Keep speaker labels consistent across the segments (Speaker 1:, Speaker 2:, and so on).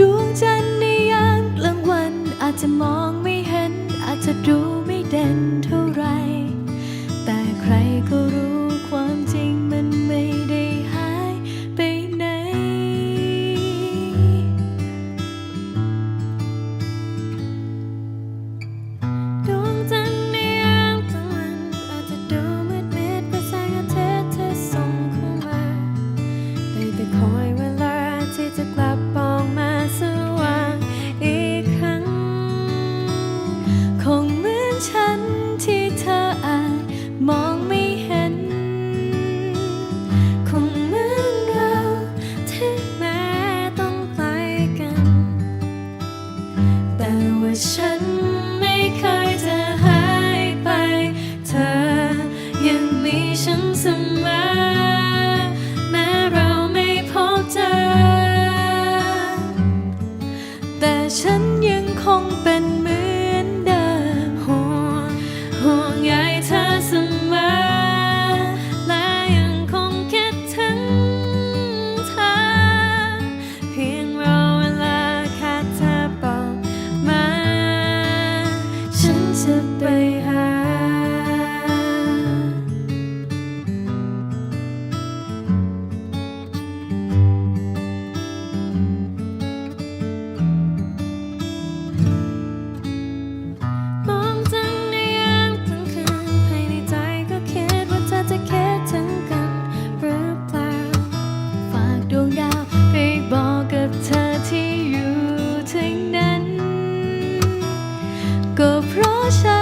Speaker 1: ดวงจันทร์ในยามกลางวันอาจจะมองไม่เห็น อาจจะดูไม่เด่น สว่างอีกครั้ง คงเหมือนฉันที่เธออาจมองไม่เห็น คงเหมือนเราที่แม้ต้องไกกัน แต่ว่าฉัน 我想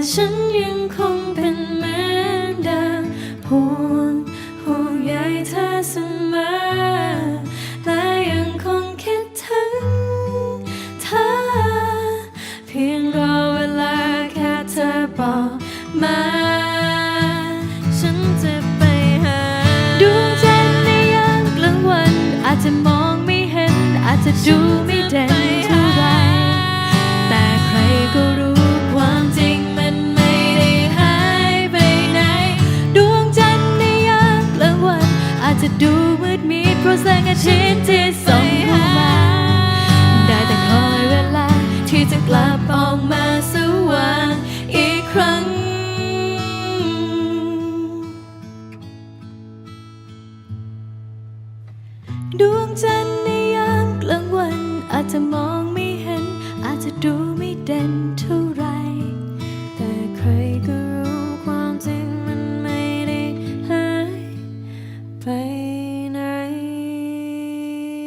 Speaker 1: ฉัน空 จะดูมืดมิดเพราะแสงอาทิตย์ที่ส่องมาได้แต่คอยเวลาที่จะกลับออกมาสว่างอีกครั้ง ดวงจันทร์ในยามกลางวัน อาจจะมองไม่เห็น อาจจะดูไม่เด่นทุก